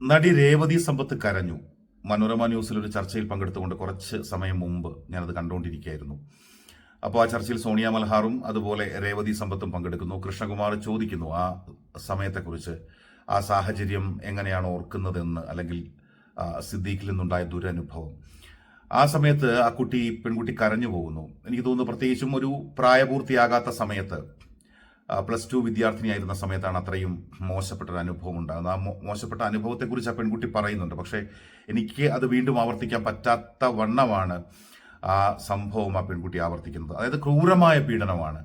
നടി രേവതി സമ്പത്ത് കരഞ്ഞു. മനോരമ ന്യൂസിൽ ഒരു ചർച്ചയിൽ പങ്കെടുത്തുകൊണ്ട് കുറച്ച് സമയം മുമ്പ് ഞാനത് കണ്ടുകൊണ്ടിരിക്കുകയായിരുന്നു അപ്പോൾ ആ ചർച്ചയിൽ സോണിയ മൽഹാറും അതുപോലെ രേവതി സമ്പത്തും പങ്കെടുക്കുന്നു. കൃഷ്ണകുമാർ ചോദിക്കുന്നു ആ സമയത്തെക്കുറിച്ച് ആ സാഹചര്യം എങ്ങനെയാണ് ഓർക്കുന്നതെന്ന് അല്ലെങ്കിൽ സിദ്ദീഖിൽ നിന്നുണ്ടായ ദുരനുഭവം? ആ സമയത്ത് ആ കുട്ടി പെൺകുട്ടി കരഞ്ഞു പോകുന്നു. എനിക്ക് തോന്നുന്നു പ്രത്യേകിച്ചും ഒരു പ്രായപൂർത്തിയാകാത്ത സമയത്ത് പ്ലസ് ടു വിദ്യാർത്ഥിനിയായിരുന്ന സമയത്താണ് അത്രയും മോശപ്പെട്ട ഒരു അനുഭവം ഉണ്ടാകുന്നത്. ആ മോശപ്പെട്ട അനുഭവത്തെക്കുറിച്ച് ആ പെൺകുട്ടി പറയുന്നുണ്ട്. പക്ഷേ എനിക്ക് അത് വീണ്ടും ആവർത്തിക്കാൻ പറ്റാത്ത വണ്ണമാണ് ആ സംഭവം ആ പെൺകുട്ടി ആവർത്തിക്കുന്നത്. അതായത് ക്രൂരമായ പീഡനമാണ്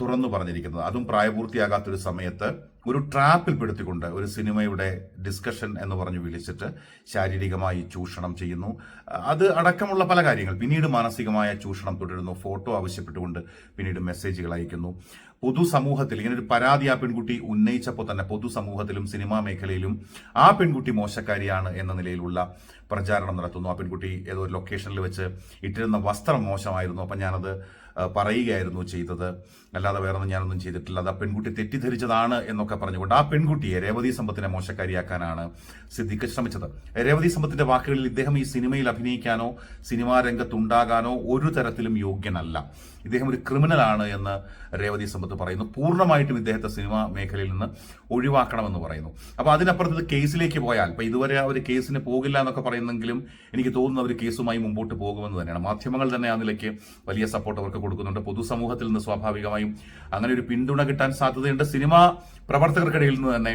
തുറന്നു പറഞ്ഞിരിക്കുന്നത്. അതും പ്രായപൂർത്തിയാകാത്തൊരു സമയത്ത് ഒരു ട്രാപ്പിൽ പെടുത്തിക്കൊണ്ട് ഒരു സിനിമയുടെ ഡിസ്കഷൻ എന്ന് പറഞ്ഞ് വിളിച്ചിട്ട് ശാരീരികമായി ചൂഷണം ചെയ്യുന്നു. അത് അടക്കമുള്ള പല കാര്യങ്ങൾ. പിന്നീട് മാനസികമായ ചൂഷണം തുടരുന്നു. ഫോട്ടോ ആവശ്യപ്പെട്ടുകൊണ്ട് പിന്നീട് മെസ്സേജുകൾ അയക്കുന്നു. പൊതുസമൂഹത്തിൽ ഇങ്ങനെ ഒരു പരാതി ആ പെൺകുട്ടി ഉന്നയിച്ചപ്പോൾ തന്നെ പൊതുസമൂഹത്തിലും സിനിമാ മേഖലയിലും ആ പെൺകുട്ടി മോശക്കാരിയാണ് എന്ന നിലയിലുള്ള പ്രചാരണം നടത്തുന്നു. ആ പെൺകുട്ടി ഏതോ ഒരു ലൊക്കേഷനിൽ വെച്ച് ഇട്ടിരുന്ന വസ്ത്രം മോശമായിരുന്നു. അപ്പം ഞാനത് പറയുകയായിരുന്നു ചെയ്തത്. അല്ലാതെ വേറെ ഒന്നും ഞാനൊന്നും ചെയ്തിട്ടില്ല. അത് ആ പെൺകുട്ടി തെറ്റിദ്ധരിച്ചതാണ് എന്നൊക്കെ പറഞ്ഞുകൊണ്ട് ആ പെൺകുട്ടിയെ രേവതി സമ്പത്തിനെ മോശക്കാരിയാക്കാനാണ് സിദ്ദിഖ് ശ്രമിച്ചത്. രേവതി സമ്പത്തിന്റെ വാക്കുകളിൽ ഇദ്ദേഹം ഈ സിനിമയിൽ അഭിനയിക്കാനോ സിനിമാ രംഗത്തുണ്ടാകാനോ ഒരു തരത്തിലും യോഗ്യനല്ല. ഇദ്ദേഹം ഒരു ക്രിമിനൽ ആണ് എന്ന് രേവതി സമ്പത്ത് പറയുന്നു. പൂർണമായിട്ടും ഇദ്ദേഹത്തെ സിനിമാ മേഖലയിൽ നിന്ന് ഒഴിവാക്കണമെന്ന് പറയുന്നു. അപ്പൊ അതിനപ്പുറത്ത് കേസിലേക്ക് പോയാൽ ഇപ്പൊ ഇതുവരെ അവർ കേസിന് പോകില്ല എന്നൊക്കെ പറയുന്നെങ്കിലും എനിക്ക് തോന്നുന്നു അവർ കേസുമായി മുമ്പോട്ട് പോകുമെന്ന് തന്നെയാണ്. മാധ്യമങ്ങൾ തന്നെ ആ നിലയ്ക്ക് വലിയ സപ്പോർട്ട് അവർക്ക് കൊടുക്കുന്നുണ്ട്. പൊതുസമൂഹത്തിൽ നിന്ന് സ്വാഭാവികമായും അങ്ങനെ ഒരു പിന്തുണ കിട്ടാൻ സാധ്യതയുണ്ട്. സിനിമാ പ്രവർത്തകർക്കിടയിൽ നിന്ന് തന്നെ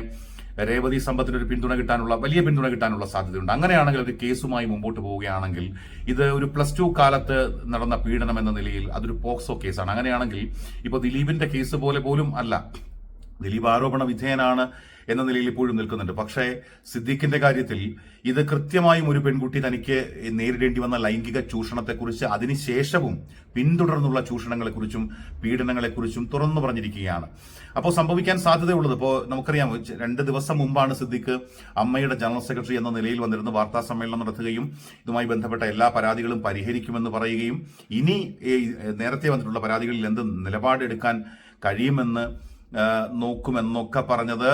രേവതി സമ്പത്തിന് ഒരു പിന്തുണ കിട്ടാനുള്ള വലിയ പിന്തുണ കിട്ടാനുള്ള സാധ്യതയുണ്ട്. അങ്ങനെയാണെങ്കിൽ ഒരു കേസുമായി മുമ്പോട്ട് പോവുകയാണെങ്കിൽ ഇത് ഒരു പ്ലസ് ടു കാലത്ത് നടന്ന പീഡനം എന്ന നിലയിൽ അതൊരു പോക്സോ കേസാണ്. അങ്ങനെയാണെങ്കിൽ ഇപ്പോൾ ദിലീപിന്റെ കേസ് പോലെ പോലും അല്ല. ദിലീപ് ആരോപണ വിധേയനാണ് എന്ന നിലയിൽ ഇപ്പോഴും നിൽക്കുന്നുണ്ട്. പക്ഷേ സിദ്ദീഖിന്റെ കാര്യത്തിൽ ഇത് കൃത്യമായും ഒരു പെൺകുട്ടി തനിക്ക് നേരിടേണ്ടി വന്ന ലൈംഗിക ചൂഷണത്തെക്കുറിച്ച് അതിനുശേഷവും പിന്തുടർന്നുള്ള ചൂഷണങ്ങളെക്കുറിച്ചും പീഡനങ്ങളെക്കുറിച്ചും തുറന്നു പറഞ്ഞിരിക്കുകയാണ്. അപ്പോൾ സംഭവിക്കാൻ സാധ്യതയുള്ളത് ഇപ്പോൾ നമുക്കറിയാം രണ്ട് ദിവസം മുമ്പാണ് സിദ്ദിഖ് അമ്മയുടെ ജനറൽ സെക്രട്ടറി എന്ന നിലയിൽ വന്നിരുന്ന വാർത്താ സമ്മേളനം നടത്തുകയും ഇതുമായി ബന്ധപ്പെട്ട എല്ലാ പരാതികളും പരിഹരിക്കുമെന്ന് പറയുകയും ഇനി നേരത്തെ വന്നിട്ടുള്ള പരാതികളിൽ എന്ത് നിലപാടെടുക്കാൻ കഴിയുമെന്ന് നോക്കുമെന്നൊക്കെ പറഞ്ഞത്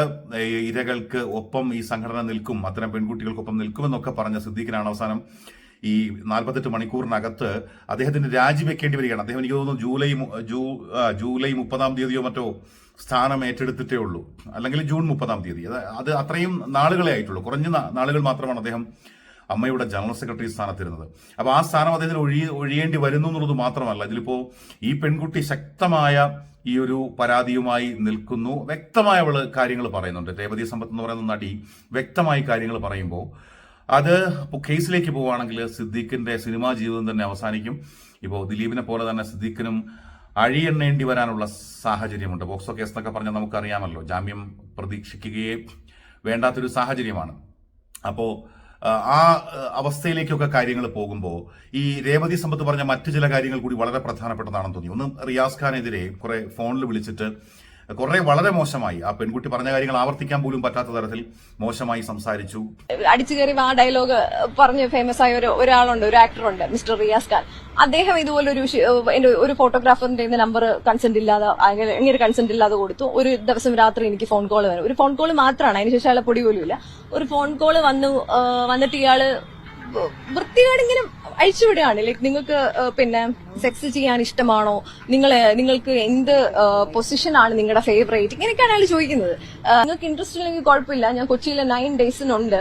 ഇരകൾക്ക് ഒപ്പം ഈ സംഘടന നിൽക്കും അത്തരം പെൺകുട്ടികൾക്കൊപ്പം നിൽക്കുമെന്നൊക്കെ പറഞ്ഞ സിദ്ദീഖിനാണ് അവസാനം ഈ നാൽപ്പത്തെട്ട് മണിക്കൂറിനകത്ത് അദ്ദേഹത്തിന് രാജിവെക്കേണ്ടി വരികയാണ്. അദ്ദേഹം എനിക്ക് തോന്നുന്നു ജൂലൈ ജൂലൈ മുപ്പതാം തീയതിയോ മറ്റോ സ്ഥാനം ഏറ്റെടുത്തിട്ടേ ഉള്ളൂ. അല്ലെങ്കിൽ ജൂൺ മുപ്പതാം തീയതി. അത് അത് അത്രയും നാളുകളെ ആയിട്ടുള്ളൂ. കുറഞ്ഞ നാളുകൾ മാത്രമാണ് അദ്ദേഹം അമ്മയുടെ ജനറൽ സെക്രട്ടറി സ്ഥാനത്തിരുന്നത്. അപ്പോൾ ആ സ്ഥാനം അദ്ദേഹത്തിന് ഒഴി ഒഴിയേണ്ടി വരുന്നു എന്നുള്ളത് മാത്രമല്ല ഇതിലിപ്പോ ഈ പെൺകുട്ടി ശക്തമായ ഈ ഒരു പരാതിയുമായി നിൽക്കുന്നു. വ്യക്തമായ അവൾ കാര്യങ്ങൾ പറയുന്നുണ്ട്. രേവതി സമ്പത്ത് എന്ന് പറയുന്ന നടി വ്യക്തമായി കാര്യങ്ങൾ പറയുമ്പോൾ അത് ഇപ്പോൾ കേസിലേക്ക് പോവുകയാണെങ്കിൽ സിദ്ദീഖിന്റെ സിനിമാ ജീവിതം തന്നെ അവസാനിക്കും. ഇപ്പോൾ ദിലീപിനെ പോലെ തന്നെ സിദ്ദീഖിനും അഴിയെണ്ണേണ്ടി വരാനുള്ള സാഹചര്യമുണ്ട്. പോക്സോ കേസ് എന്നൊക്കെ പറഞ്ഞാൽ നമുക്കറിയാമല്ലോ. ജാമ്യം പ്രതീക്ഷിക്കുകയേ വേണ്ടാത്തൊരു സാഹചര്യമാണ്. അപ്പോൾ ആ അവസ്ഥയിലേക്കൊക്കെ കാര്യങ്ങൾ പോകുമ്പോൾ ഈ രേവതി സമ്പത്ത് പറഞ്ഞ മറ്റു ചില കാര്യങ്ങൾ കൂടി വളരെ പ്രധാനപ്പെട്ടതാണെന്ന് തോന്നി. ഒന്ന് റിയാസ് ഖാനെതിരെ കുറെ ഫോണിൽ വിളിച്ചിട്ട് കുറെ വളരെ മോശമായി. ആ പെൺകുട്ടി പറഞ്ഞ കാര്യങ്ങൾ ആവർത്തിക്കാൻ പോലും പറ്റാത്ത തരത്തിൽ മോശമായി സംസാരിച്ചു. അടിച്ചു കയറി ആ ഡയലോഗ് പറഞ്ഞ് ഫേമസ് ആയ ഒരു ഒരാളുണ്ട് ഒരു ആക്ടറുണ്ട് മിസ്റ്റർ റിയാസ് ഖാൻ. അദ്ദേഹം ഇതുപോലെ ഒരു എന്റെ ഒരു ഫോട്ടോഗ്രാഫറിന്റെ നമ്പർ കൺസെന്റ് ഇല്ലാതെ എങ്ങനെ കൺസെന്റ് ഇല്ലാതെ കൊടുത്തു. ഒരു ദിവസം രാത്രി എനിക്ക് ഫോൺ കോൾ വരും ഒരു ഫോൺ കോൾ മാത്രമാണ് അതിനുശേഷം അയാളെ പൊടി പോലും ഇല്ല ഒരു ഫോൺ കോൾ വന്നു വന്നിട്ട് ഇയാൾ വൃത്തികേട് അയച്ചുവിടുകയാണ് ലൈക്ക് നിങ്ങൾക്ക് പിന്നെ സെക്സ് ചെയ്യാൻ ഇഷ്ടമാണോ? നിങ്ങൾ നിങ്ങൾക്ക് എന്ത് പൊസിഷനാണ് ആണ് നിങ്ങളുടെ ഫേവറേറ്റ് ഇങ്ങനെയൊക്കെയാണ് അയാൾ ചോദിക്കുന്നത്. നിങ്ങൾക്ക് ഇൻട്രസ്റ്റ് ഇല്ലെങ്കിൽ കുഴപ്പമില്ല. ഞാൻ കൊച്ചിയിലെ നയൻ ഡേയ്സിനുണ്ട്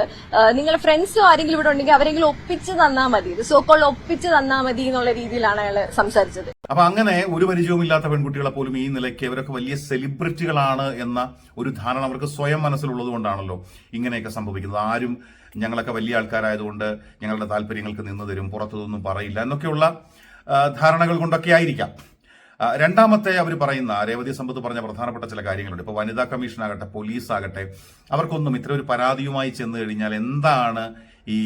നിങ്ങളുടെ ഫ്രണ്ട്സോ ആരെങ്കിലും ഇവിടെ ഉണ്ടെങ്കിൽ അവരെങ്കിലും ഒപ്പിച്ച് തന്നാൽ മതി. സോക്കോൾ ഒപ്പിച്ച് തന്നാൽ മതി എന്നുള്ള രീതിയിലാണ് അയാൾ സംസാരിച്ചത്. അപ്പൊ അങ്ങനെ ഒരു പരിചയവും ഇല്ലാത്ത പെൺകുട്ടികളെ പോലും ഈ നിലയ്ക്ക് അവരൊക്കെ വലിയ സെലിബ്രിറ്റികളാണ് എന്ന ഒരു ധാരണ അവർക്ക് സ്വയം മനസ്സിലുള്ളത് കൊണ്ടാണല്ലോ ഇങ്ങനെയൊക്കെ സംഭവിക്കുന്നത്. ആരും ഞങ്ങളൊക്കെ വലിയ ആൾക്കാരായതുകൊണ്ട് ഞങ്ങളുടെ താല്പര്യങ്ങൾക്ക് നിന്ന് തരും പുറത്തുനിന്നും പറയില്ല എന്നൊക്കെയുള്ള ധാരണകൾ കൊണ്ടൊക്കെ ആയിരിക്കാം. രണ്ടാമത്തെ അവർ പറയുന്ന രേവതി സമ്പത്ത് പറഞ്ഞ പ്രധാനപ്പെട്ട ചില കാര്യങ്ങളുണ്ട്. ഇപ്പോൾ വനിതാ കമ്മീഷൻ ആകട്ടെ പോലീസ് ആകട്ടെ അവർക്കൊന്നും ഇത്ര ഒരു പരാതിയുമായി ചെന്ന് കഴിഞ്ഞാൽ എന്താണ് ഈ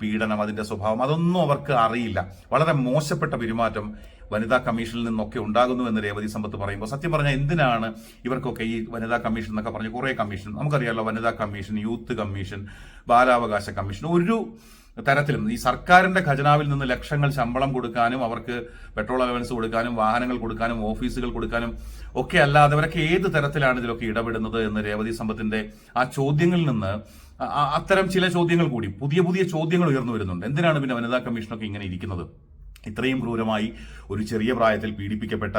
പീഡനം അതിന്റെ സ്വഭാവം അതൊന്നും അവർക്ക് അറിയില്ല. വളരെ മോശപ്പെട്ട പെരുമാറ്റം വനിതാ കമ്മീഷനിൽ നിന്നൊക്കെ ഉണ്ടാകുന്നു എന്ന് രേവതി സമ്പത്ത് പറയുമ്പോൾ സത്യം പറഞ്ഞാൽ എന്തിനാണ് ഇവർക്കൊക്കെ ഈ വനിതാ കമ്മീഷൻ എന്നൊക്കെ പറഞ്ഞ് കുറേ കമ്മീഷൻ? നമുക്കറിയാമല്ലോ വനിതാ കമ്മീഷൻ യൂത്ത് കമ്മീഷൻ ബാലാവകാശ കമ്മീഷൻ ഒരു തരത്തിലും ഈ സർക്കാരിന്റെ ഖജനാവിൽ നിന്ന് ലക്ഷങ്ങൾ ശമ്പളം കൊടുക്കാനും അവർക്ക് പെട്രോൾ അലവൻസ് കൊടുക്കാനും വാഹനങ്ങൾ കൊടുക്കാനും ഓഫീസുകൾ കൊടുക്കാനും ഒക്കെ അല്ലാതെ അവരൊക്കെ ഏത് തരത്തിലാണ് ഇതിലൊക്കെ ഇടപെടുന്നത് എന്ന് രേവതി സമ്പത്തിന്റെ ആ ചോദ്യങ്ങളിൽ നിന്ന് അത്തരം ചില ചോദ്യങ്ങൾ കൂടി പുതിയ പുതിയ ചോദ്യങ്ങൾ ഉയർന്നു വരുന്നുണ്ട്. എന്തിനാണ് പിന്നെ വനിതാ കമ്മീഷനൊക്കെ ഇങ്ങനെ ഇരിക്കുന്നത്? ഇത്രയും ക്രൂരമായി ഒരു ചെറിയ പ്രായത്തിൽ പീഡിപ്പിക്കപ്പെട്ട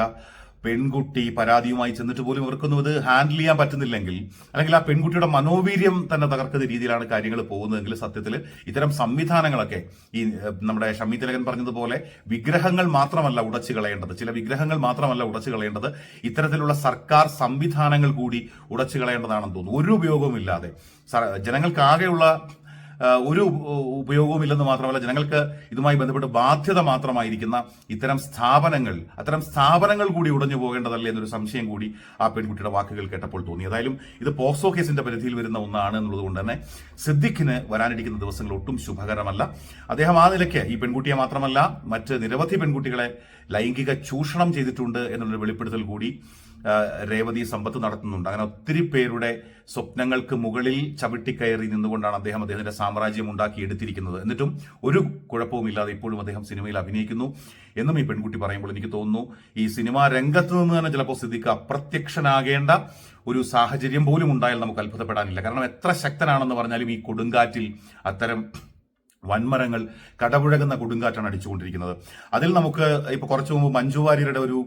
പെൺകുട്ടി പരാതിയുമായി ചെന്നിട്ട് പോലും ഇവർക്കൊന്നും ഇത് ഹാൻഡിൽ ചെയ്യാൻ പറ്റുന്നില്ലെങ്കിൽ അല്ലെങ്കിൽ ആ പെൺകുട്ടിയുടെ മനോവീര്യം തന്നെ തകർക്കുന്ന രീതിയിലാണ് കാര്യങ്ങൾ പോകുന്നതെങ്കിൽ സത്യത്തിൽ ഇത്തരം സംവിധാനങ്ങളൊക്കെ ഈ നമ്മുടെ ഷമ്മി തിലകൻ പറഞ്ഞതുപോലെ വിഗ്രഹങ്ങൾ മാത്രമല്ല ഉടച്ചു കളയേണ്ടത്. ചില വിഗ്രഹങ്ങൾ മാത്രമല്ല ഉടച്ചു കളയേണ്ടത്. ഇത്തരത്തിലുള്ള സർക്കാർ സംവിധാനങ്ങൾ കൂടി ഉടച്ചു കളയേണ്ടതാണെന്ന് തോന്നുന്നു. ഒരു ഉപയോഗവുമില്ലാതെ. ജനങ്ങൾക്കാകെയുള്ള ഒരു ഉപയോഗവും ഉപയോഗവുമില്ലെന്ന് മാത്രമല്ല ജനങ്ങൾക്ക് ഇതുമായി ബന്ധപ്പെട്ട് ബാധ്യത മാത്രമായിരിക്കുന്ന ഇത്തരം സ്ഥാപനങ്ങൾ അത്തരം സ്ഥാപനങ്ങൾ കൂടി ഉടഞ്ഞു പോകേണ്ടതല്ലേ എന്നൊരു സംശയം കൂടി ആ പെൺകുട്ടിയുടെ വാക്കുകൾ കേട്ടപ്പോൾ തോന്നി. ഏതായാലും ഇത് പോക്സോ കേസിന്റെ പരിധിയിൽ വരുന്ന ഒന്നാണ് എന്നുള്ളത് കൊണ്ട് തന്നെ സിദ്ദിഖിന് വരാനിരിക്കുന്ന ദിവസങ്ങൾ ഒട്ടും ശുഭകരമല്ല. അദ്ദേഹം ആ നിലയ്ക്ക് ഈ പെൺകുട്ടിയെ മാത്രമല്ല മറ്റ് നിരവധി പെൺകുട്ടികളെ ലൈംഗിക ചൂഷണം ചെയ്തിട്ടുണ്ട് എന്നുള്ളൊരു വെളിപ്പെടുത്തൽ കൂടി രേവതി സമ്പത്ത് നടത്തുന്നുണ്ട്. അങ്ങനെ ഒത്തിരി പേരുടെ സ്വപ്നങ്ങൾക്ക് മുകളിൽ ചവിട്ടിക്കയറി നിന്നുകൊണ്ടാണ് അദ്ദേഹം അദ്ദേഹത്തിന്റെ സാമ്രാജ്യം ഉണ്ടാക്കി എടുത്തിരിക്കുന്നത്. എന്നിട്ടും ഒരു കുഴപ്പവുമില്ലാതെ ഇപ്പോഴും അദ്ദേഹം സിനിമയിൽ അഭിനയിക്കുന്നു. എന്നും ഈ പെൺകുട്ടി പറയുമ്പോൾ എനിക്ക് തോന്നുന്നു ഈ സിനിമാ രംഗത്ത് നിന്ന് തന്നെ ചിലപ്പോൾ സിദ്ദിഖ് അപ്രത്യക്ഷനാകേണ്ട ഒരു സാഹചര്യം പോലും ഉണ്ടായാൽ നമുക്ക് അത്ഭുതപ്പെടാനില്ല. കാരണം എത്ര ശക്തനാണെന്ന് പറഞ്ഞാലും ഈ കൊടുങ്കാറ്റിൽ അത്തരം വൻമരങ്ങൾ കടപുഴകുന്ന കൊടുങ്കാറ്റാണ് അടിച്ചുകൊണ്ടിരിക്കുന്നത്. അതിൽ നമുക്ക് ഇപ്പൊ കുറച്ചു മുമ്പ് മഞ്ജു വാര്യരുടെ ഒരു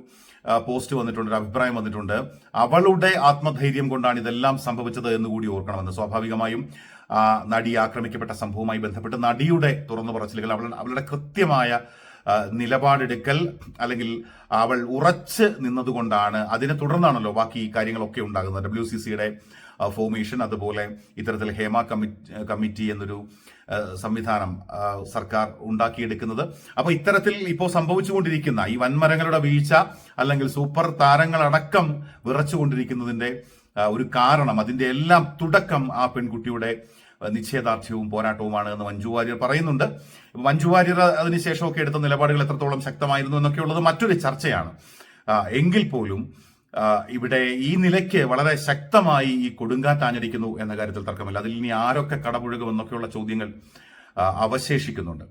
പോസ്റ്റ് വന്നിട്ടുണ്ട് ഒരു അഭിപ്രായം വന്നിട്ടുണ്ട്. അവളുടെ ആത്മധൈര്യം കൊണ്ടാണ് ഇതെല്ലാം സംഭവിച്ചത് എന്ന് കൂടി ഓർക്കണമെന്ന് സ്വാഭാവികമായും നടി ആക്രമിക്കപ്പെട്ട സംഭവവുമായി ബന്ധപ്പെട്ട് നടിയുടെ തുറന്നു പറച്ചിലുകൾ അവൾ അവളുടെ കൃത്യമായ നിലപാടെടുക്കൽ അല്ലെങ്കിൽ അവൾ ഉറച്ച് നിന്നതുകൊണ്ടാണ് അതിനെ തുടർന്നാണല്ലോ ബാക്കി കാര്യങ്ങളൊക്കെ ഉണ്ടാകുന്നത്. ഡബ്ല്യു സി സിയുടെ ഫോർമേഷൻ അതുപോലെ ഇത്തരത്തിൽ ഹേമ കമ്മിറ്റി കമ്മിറ്റി എന്നൊരു സംവിധാനം സർക്കാർ ഉണ്ടാക്കിയെടുക്കുന്നത്. അപ്പൊ ഇത്തരത്തിൽ ഇപ്പോൾ സംഭവിച്ചുകൊണ്ടിരിക്കുന്ന ഈ വൻമരങ്ങളുടെ വീഴ്ച അല്ലെങ്കിൽ സൂപ്പർ താരങ്ങളടക്കം വിറച്ചുകൊണ്ടിരിക്കുന്നതിന്റെ ഒരു കാരണം അതിന്റെ എല്ലാം തുടക്കം ആ പെൺകുട്ടിയുടെ നിശ്ചയദാർഢ്യവും പോരാട്ടവുമാണ് എന്ന് മഞ്ജു വാര്യർ പറയുന്നുണ്ട്. മഞ്ജു വാര്യർ അതിനുശേഷമൊക്കെ എടുത്ത നിലപാടുകൾ എത്രത്തോളം ശക്തമായിരുന്നു എന്നൊക്കെയുള്ളത് മറ്റൊരു ചർച്ചയാണ്. എങ്കിൽ പോലും ഇവിടെ ഈ നിലയ്ക്ക് വളരെ ശക്തമായി ഈ കൊടുങ്കാറ്റ് ആഞ്ഞടിക്കുന്നു എന്ന കാര്യത്തിൽ തർക്കമില്ല. അതിൽ ഇനി ആരൊക്കെ കടപുഴകുമെന്നൊക്കെയുള്ള ചോദ്യങ്ങൾ അവശേഷിക്കുന്നുണ്ട്.